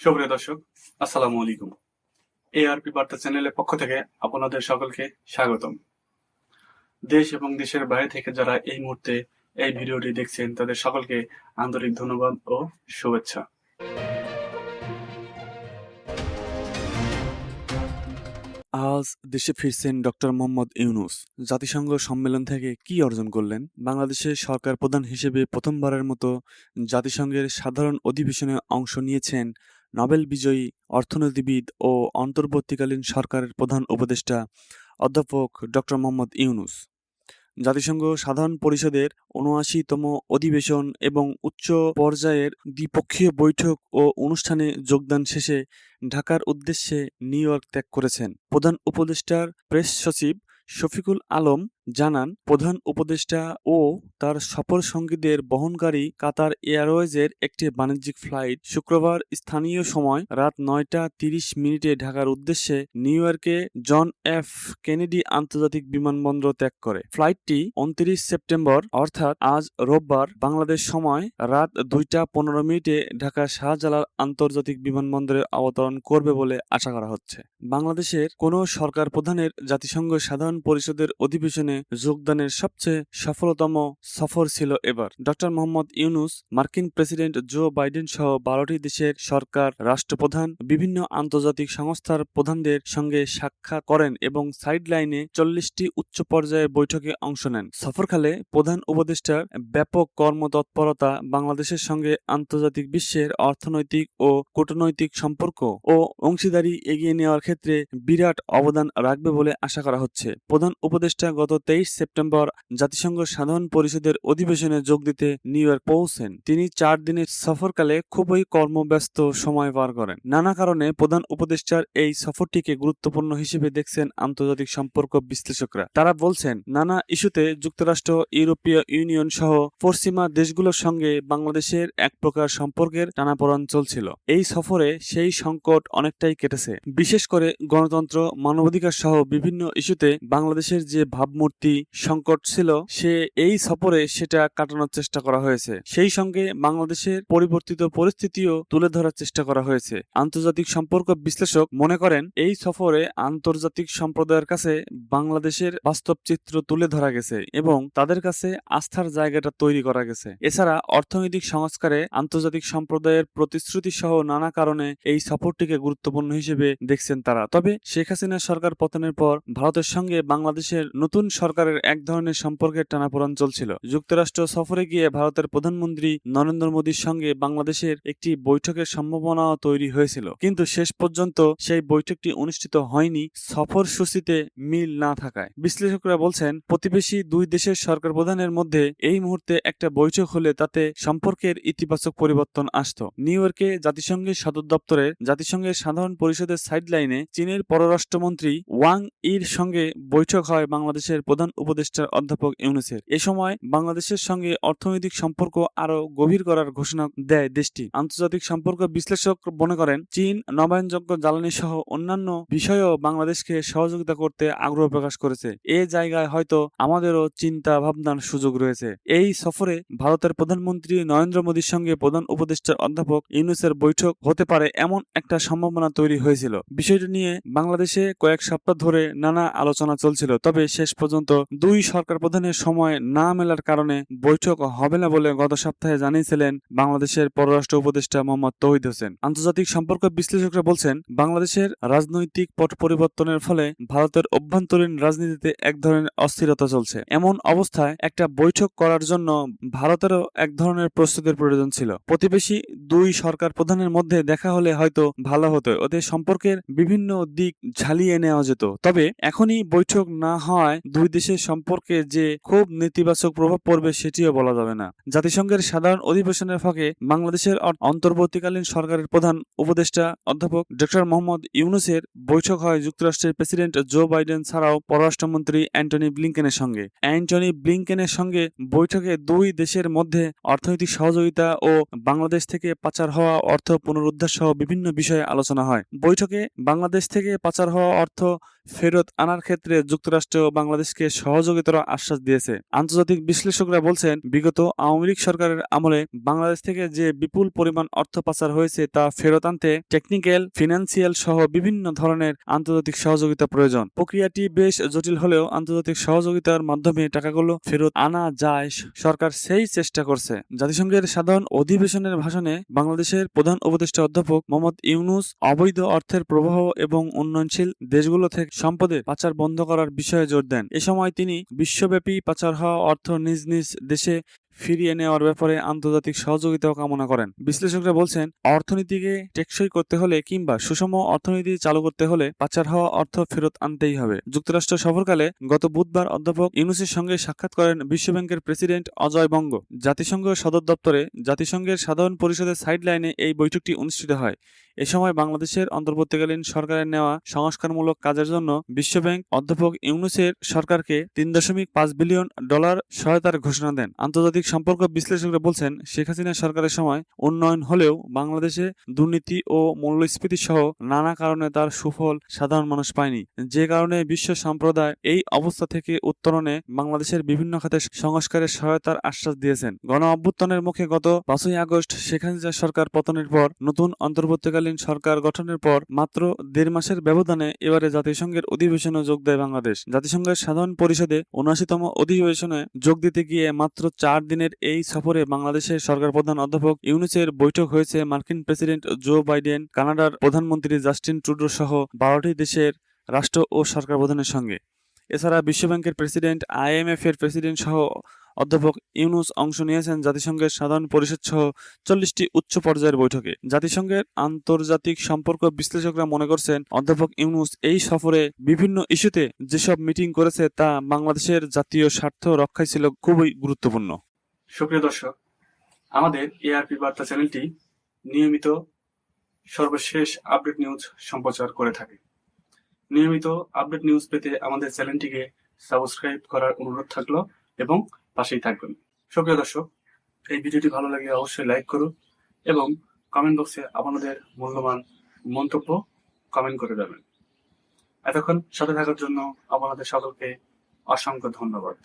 সুপ্রিয় দর্শক, আসসালামু আলাইকুম। এআরপি বার্তা চ্যানেলের পক্ষ থেকে আপনাদের সকলকে স্বাগতম। দেশ এবং দেশের বাইরে থেকে যারা এই মুহূর্তে এই ভিডিওটি দেখছেন, তাদের সকলকে আন্তরিক ধন্যবাদ ও শুভেচ্ছা। আজ দেশে ফিরছেন ডক্টর মোহাম্মদ ইউনুস। জাতিসংঘ সম্মেলন থেকে কি অর্জন করলেন? বাংলাদেশের সরকার প্রধান হিসেবে প্রথমবারের মতো জাতিসংঘের সাধারণ অধিবেশনে অংশ নিয়েছেন নোবেল বিজয়ী অর্থনীতিবিদ ও অন্তর্বর্তীকালীন সরকারের প্রধান উপদেষ্টা অধ্যাপক ডক্টর মোহাম্মদ ইউনুস। জাতিসংঘ সাধারণ পরিষদের উনআশিতম অধিবেশন এবং উচ্চ পর্যায়ের দ্বিপক্ষীয় বৈঠক ও অনুষ্ঠানে যোগদান শেষে ঢাকার উদ্দেশ্যে নিউ ইয়র্ক ত্যাগ করেছেন। প্রধান উপদেষ্টার প্রেস সচিব শফিকুল আলম জানান, প্রধান উপদেষ্টা ও তার সফর সঙ্গীদের বহনকারী কাতার এয়ারওয়েজের একটি বাণিজ্যিক ফ্লাইট শুক্রবার স্থানীয় সময় রাত নয়টা তিরিশ মিনিটে ঢাকার উদ্দেশ্যে নিউ ইয়র্কে জন এফ কেনেডি আন্তর্জাতিক বিমানবন্দর ত্যাগ করে। ফ্লাইটটি উনত্রিশ সেপ্টেম্বর, অর্থাৎ আজ রোববার, বাংলাদেশ সময় রাত দুইটা পনেরো মিনিটে ঢাকা শাহজালাল আন্তর্জাতিক বিমানবন্দরে অবতরণ করবে বলে আশা করা হচ্ছে। বাংলাদেশের কোনো সরকার প্রধানের জাতিসংঘ সাধারণ পরিষদের অধিবেশনে যোগদানের সবচেয়ে সফলতম সফর ছিল এবার। ডক্টর মোহাম্মদ ইউনুস, মার্কিন প্রেসিডেন্ট জো বাইডেন সহ বারোটি দেশের সরকার, রাষ্ট্রপ্রধান, বিভিন্ন আন্তর্জাতিক সংস্থার প্রধানদের সঙ্গে সাক্ষাৎ করেন এবং সাইডলাইনে চল্লিশটি উচ্চ পর্যায়ের বৈঠকে অংশ নেন। সফরকালে প্রধান উপদেষ্টার ব্যাপক কর্মতৎপরতা, বাংলাদেশের সঙ্গে আন্তর্জাতিক বিশ্বের অর্থনৈতিক ও কূটনৈতিক সম্পর্ক ও অংশীদারি এগিয়ে নেওয়ার ক্ষেত্রে বিরাট অবদান রাখবে বলে আশা করা হচ্ছে। প্রধান উপদেষ্টা গত তেইশ সেপ্টেম্বর জাতিসংঘ সাধারণ পরিষদের অধিবেশনে যোগ দিতে নিউ ইয়র্ক পৌঁছেন। তিনি চার দিনের সফরকালে খুবই কর্মব্যস্ত সময় পার করেন। নানা কারণে প্রধান উপদেষ্টার এই সফরটিকে গুরুত্বপূর্ণ হিসেবে দেখছেন আন্তর্জাতিক সম্পর্ক বিশ্লেষকরা। তারা বলছেন, নানা ইস্যুতে যুক্তরাষ্ট্র, ইউরোপীয় ইউনিয়ন সহ পশ্চিমা দেশগুলোর সঙ্গে বাংলাদেশের এক প্রকার সম্পর্কের টানাপোড়েন চলছিল। এই সফরে সেই সংকট অনেকটাই কেটেছে। বিশেষ করে গণতন্ত্র, মানবাধিকার সহ বিভিন্ন ইস্যুতে বাংলাদেশের যে ভাবমূর্তি সংকট ছিল, সে এই সফরে সেটা কাটানোর চেষ্টা করা হয়েছে। সেই সঙ্গে বাংলাদেশের পরিবর্তিত পরিস্থিতিও তুলে ধরার চেষ্টা করা হয়েছে। আন্তর্জাতিক সম্পর্ক বিশ্লেষক মনে করেন, এই সফরে আন্তর্জাতিক সম্প্রদায়ের কাছে বাংলাদেশের বাস্তব চিত্র তুলে ধরা গেছে এবং তাদের কাছে আস্থার জায়গাটা তৈরি করা গেছে। এছাড়া অর্থনৈতিক সংস্কারে আন্তর্জাতিক সম্প্রদায়ের প্রতিশ্রুতি সহ নানা কারণে এই সফরটিকে গুরুত্বপূর্ণ হিসেবে দেখছেন তারা। তবে শেখ হাসিনা সরকার পতনের পর ভারতের সঙ্গে বাংলাদেশের নতুন সরকারের এক ধরনের সম্পর্কের টানাপোড়েন চলছিল। যুক্তরাষ্ট্র সফরে গিয়ে ভারতের প্রধানমন্ত্রী নরেন্দ্র মোদীর সঙ্গে বাংলাদেশের একটি বৈঠকের সম্ভাবনাও তৈরি হয়েছিল। কিন্তু শেষ পর্যন্ত সেই বৈঠকটি অনুষ্ঠিত হয়নি, সফর সূচিতে মিল না থাকায়। বিশ্লেষকরা বলছেন, প্রতিবেশী দুই দেশের সরকার প্রধানের মধ্যে এই মুহূর্তে একটা বৈঠক হলে তাতে সম্পর্কের ইতিবাচক পরিবর্তন আসত। নিউ ইয়র্কে জাতিসংঘের সদর দপ্তরে জাতিসংঘের সাধারণ পরিষদের সাইডলাইনে চীনের পররাষ্ট্রমন্ত্রী ওয়াং ইর সঙ্গে বৈঠক হয় বাংলাদেশের প্রধান উপদেষ্টার অধ্যাপক ইউনুসের। এ সময় বাংলাদেশের সঙ্গে অর্থনৈতিক সম্পর্ক আরও গভীর করার ঘোষণা দেয় দেশটি। আন্তর্জাতিক সম্পর্ক বিশ্লেষক মনে করেন, চীন নবায়নযোগ্য জ্বালানি সহ অন্যান্য বিষয়েও বাংলাদেশকে সহযোগিতা করতে আগ্রহ প্রকাশ করেছে। এ জায়গায় হয়তো আমাদেরও চিন্তা ভাবনার সুযোগ রয়েছে। এই সফরে ভারতের প্রধানমন্ত্রী নরেন্দ্র মোদীর সঙ্গে প্রধান উপদেষ্টার অধ্যাপক ইউনুসের বৈঠক হতে পারে এমন একটা সম্ভাবনা তৈরি হয়েছিল। বিষয়টি নিয়ে বাংলাদেশে কয়েক সপ্তাহ ধরে নানা আলোচনা চলছিল, তবে শেষ পর্যন্ত দুই সরকার প্রধানের সময় না মেলার কারণে বৈঠক হবে না বলে গত সপ্তাহে জানিয়েছিলেন বাংলাদেশের পররাষ্ট্র উপদেষ্টা মোহাম্মদ তৌহিদ হোসেন। আন্তর্জাতিক সম্পর্ক বিশ্লেষকরা বলছেন, বাংলাদেশের রাজনৈতিক পট পরিবর্তনের ফলে ভারতের অভ্যন্তরীণ রাজনীতিতে এক ধরনের অস্থিরতা চলছে। এমন অবস্থায় একটা বৈঠক করার জন্য ভারতেরও এক ধরনের প্রস্তুতির প্রয়োজন ছিল। প্রতিবেশী দুই সরকার প্রধানের মধ্যে দেখা হলে হয়তো ভালো হতো, ওদের সম্পর্কের বিভিন্ন দিক ঝালিয়ে নেওয়া যেত। তবে এখনই বৈঠক না হয় দুই দেশের সম্পর্কে যে খুব নেতিবাচক প্রভাব পড়বে সেটিও বলা যাবে না। জাতিসংঘের সাধারণ অধিবেশনের ফাঁকে বাংলাদেশের অন্তর্বর্তীকালীন সরকারের প্রধান উপদেষ্টা অধ্যাপক ডক্টর মোহাম্মদ ইউনুসের বৈঠক হয় যুক্তরাষ্ট্রের প্রেসিডেন্ট জো বাইডেন ছাড়াও পররাষ্ট্রমন্ত্রী অ্যান্টনি ব্লিংকেনের সঙ্গে। অ্যান্টনি ব্লিংকেনের সঙ্গে বৈঠকে দুই দেশের মধ্যে অর্থনৈতিক সহযোগিতা ও বাংলাদেশ থেকে পাচার হওয়া অর্থ পুনরুদ্ধার সহ বিভিন্ন বিষয়ে আলোচনা হয়। বৈঠকে বাংলাদেশ থেকে পাচার হওয়া অর্থ ফেরত আনার ক্ষেত্রে যুক্তরাষ্ট্র বাংলাদেশকে সহযোগিতার আশ্বাস দিয়েছে। আন্তর্জাতিক বিশ্লেষকরা বলছেন, বিগত আওয়ামী লীগ সরকারের আমলে বাংলাদেশ থেকে যে বিপুল পরিমাণ অর্থ পাচার হয়েছে তা ফেরত আনতে টেকনিক্যাল, ফিনান্সিয়াল সহ বিভিন্ন ধরনের আন্তর্জাতিক সহযোগিতা প্রয়োজন। প্রক্রিয়াটি বেশ জটিল হলেও আন্তর্জাতিক সহযোগিতার মাধ্যমে টাকাগুলো ফেরত আনা যায়, সরকার সেই চেষ্টা করছে। জাতিসংঘের সাধারণ অধিবেশনের ভাষণে বাংলাদেশের প্রধান উপদেষ্টা অধ্যাপক মোহাম্মদ ইউনুস অবৈধ অর্থের প্রবাহ এবং উন্নয়নশীল দেশগুলো থেকে সম্পদের পাচার বন্ধ করার বিষয়ে জোর দেন। এ সময় তিনি বিশ্বব্যাপী পাচার হওয়া অর্থ নিজ নিজ দেশে ফিরিয়ে নেওয়ার ব্যাপারে আন্তর্জাতিক সহযোগিতাও কামনা করেন। বিশ্লেষকরা বলছেন, অর্থনীতিকে টেকসই করতে হলে কিংবা সুষম অর্থনীতি চালু করতে হলে পাচার হওয়া অর্থ ফেরত আনতেই হবে। যুক্তরাষ্ট্র সফরকালে গত বুধবার অধ্যাপক ইউনুসের সঙ্গে সাক্ষাৎ করেন বিশ্বব্যাংকের প্রেসিডেন্ট অজয় বঙ্গ। জাতিসংঘ সদর দপ্তরে জাতিসংঘের সাধারণ পরিষদের সাইডলাইনে এই বৈঠকটি অনুষ্ঠিত হয়। এ সময় বাংলাদেশের অন্তর্বর্তীকালীন সরকারের নেওয়া সংস্কারমূলক কাজের জন্য বিশ্বব্যাংক অধ্যাপক ইউনুসের সরকারকে তিন দশমিক পাঁচ বিলিয়ন ডলার সহায়তার ঘোষণা দেন। আন্তর্জাতিক সম্পর্ক বিশ্লেষকরা বলছেন, শেখ হাসিনা সরকারের সময় উন্নয়ন হলেও বাংলাদেশে দুর্নীতি ও মূল্যস্ফীতি সহ নানা কারণে তার সুফল সাধারণ মানুষ পায়নি। যে কারণে বিশ্ব সম্প্রদায় এই অবস্থা থেকে উত্তরণে বাংলাদেশের বিভিন্ন খাতে সংস্কারের সহায়তার আশ্বাস দিয়েছেন। গণ অভ্যুত্থানের মুখে গত পাঁচই আগস্ট শেখ হাসিনা সরকার পতনের পর নতুন অন্তর্বর্তীকালীন সরকার গঠনের পর মাত্র দেড় মাসের ব্যবধানে এবারে জাতিসংঘের অধিবেশনে যোগ দেয় বাংলাদেশ। জাতিসংঘের সাধারণ পরিষদে উনআশিতম অধিবেশনে যোগ দিতে গিয়ে মাত্র চার দিনের এই সফরে বাংলাদেশের সরকার প্রধান অধ্যাপক ইউনুসের বৈঠক হয়েছে মার্কিন প্রেসিডেন্ট জো বাইডেন, কানাডার প্রধানমন্ত্রী জাস্টিন ট্রুডো সহ বারোটি দেশের রাষ্ট্র ও সরকার প্রধানের সঙ্গে। এছাড়া বিশ্বব্যাংকের প্রেসিডেন্ট আইএমএফ এর প্রেসিডেন্ট সহ অধ্যাপক ইউনুস অংশ নিয়েছেন জাতিসংঘের সাধারণ পরিষদ সহ চল্লিশটি উচ্চ পর্যায়ের বৈঠকে। জাতিসংঘের আন্তর্জাতিক সম্পর্ক বিশ্লেষকরা মনে করছেন, অধ্যাপক ইউনুস এই সফরে বিভিন্ন ইস্যুতে যেসব মিটিং করেছে তা বাংলাদেশের জাতীয় স্বার্থ রক্ষায় ছিল খুবই গুরুত্বপূর্ণ। সুপ্রিয় দর্শক, আমাদের এআরপি বার্তা চ্যানেলটি নিয়মিত সর্বশেষ আপডেট নিউজ সম্প্রচার করে থাকে। নিয়মিত আপডেট নিউজ পেতে আমাদের চ্যানেলটিকে সাবস্ক্রাইব করার অনুরোধ থাকল এবং পাশেই থাকবেন। সুপ্রিয় দর্শক, এই ভিডিওটি ভালো লাগে অবশ্যই লাইক করুন এবং কমেন্ট বক্সে আপনাদের মূল্যবান মন্তব্য কমেন্ট করে দেবেন এতক্ষণ সাথে থাকার জন্য আপনাদের সকলকে অসংখ্য ধন্যবাদ।